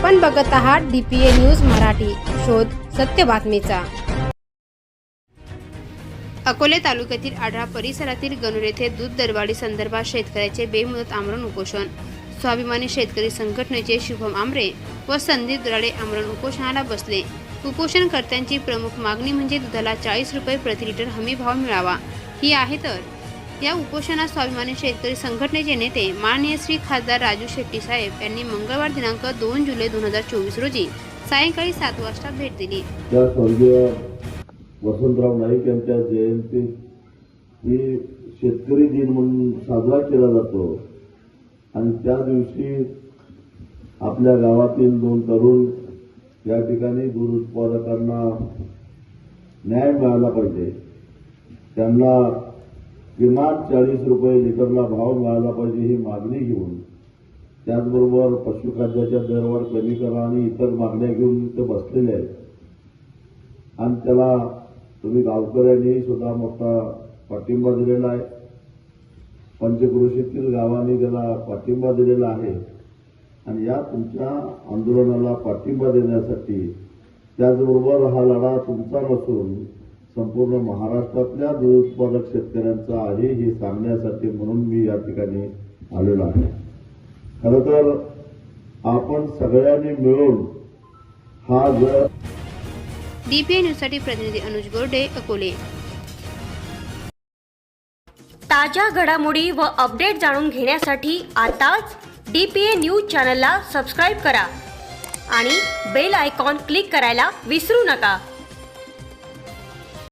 आपण बघत आहात डीपीए न्यूज मराठी. शोध सत्य बातमीचा. अकोले तालुक्यातील आढळा परिसरातील गणूर येथे दूध दरवाढी संदर्भात शेतकऱ्याचे बेमुदत आमरण उपोषण. स्वाभिमानी शेतकरी संघटनेचे शुभम आमरे व संदीप दुराडे आमरण उपोषणाला बसले. उपोषणकर्त्यांची प्रमुख मागणी म्हणजे दुधाला चाळीस रुपये प्रति लिटर हमी भाव मिळावा. ही आहे तर या उपोषणात स्वाभिमानी शेतकरी संघटनेचे नेते माननीय श्री खासदार राजू शेट्टी साहेब यांनी मंगळवार दिनांक दोन जुलै दोन हजार चोवीस रोजी सायंकाळी सात वाजता भेट दिली. वसंतराव नाईक यांच्या जयंती ही शेतकरी दिन म्हणून साजरा केला जातो. आणि त्या दिवशी आपल्या गावातील दोन तरुण या ठिकाणी दूध उत्पादकांना न्याय मिळाला पाहिजे. त्यांना किमान चाळीस रुपये लिटरला भाव मिळाला पाहिजे ही मागणी घेऊन त्याचबरोबर पशुखाद्याच्या दरवाढ कमी करा आणि इतर मागण्या घेऊन ते बसलेले आहेत. आणि त्याला तुम्ही गावकऱ्यांनी सुद्धा मोठा पाठिंबा दिलेला आहे. पंचकृषीतील गावांनी त्याला पाठिंबा दिलेला आहे. आणि या तुमच्या आंदोलनाला पाठिंबा देण्यासाठी त्याचबरोबर हा लढा तुमचा नसून संपूर्ण महाराष्ट्रातल्या दूध उत्पादक शेतकऱ्यांचा आहे हे सांगण्यासाठी म्हणून मी या ठिकाणी आलेलो आहे. खरं तर आपण सगळ्यांनी मिळून हा जर डीपीए न्यूजसाठी प्रतिनिधी अनुज गोरडे अकोले. ताज्या घडामोडी व अपडेट जाणून घेण्यासाठी आताच डी पी ए न्यूज चॅनलला सबस्क्राईब करा आणि बेल आयकॉन क्लिक करायला विसरू नका.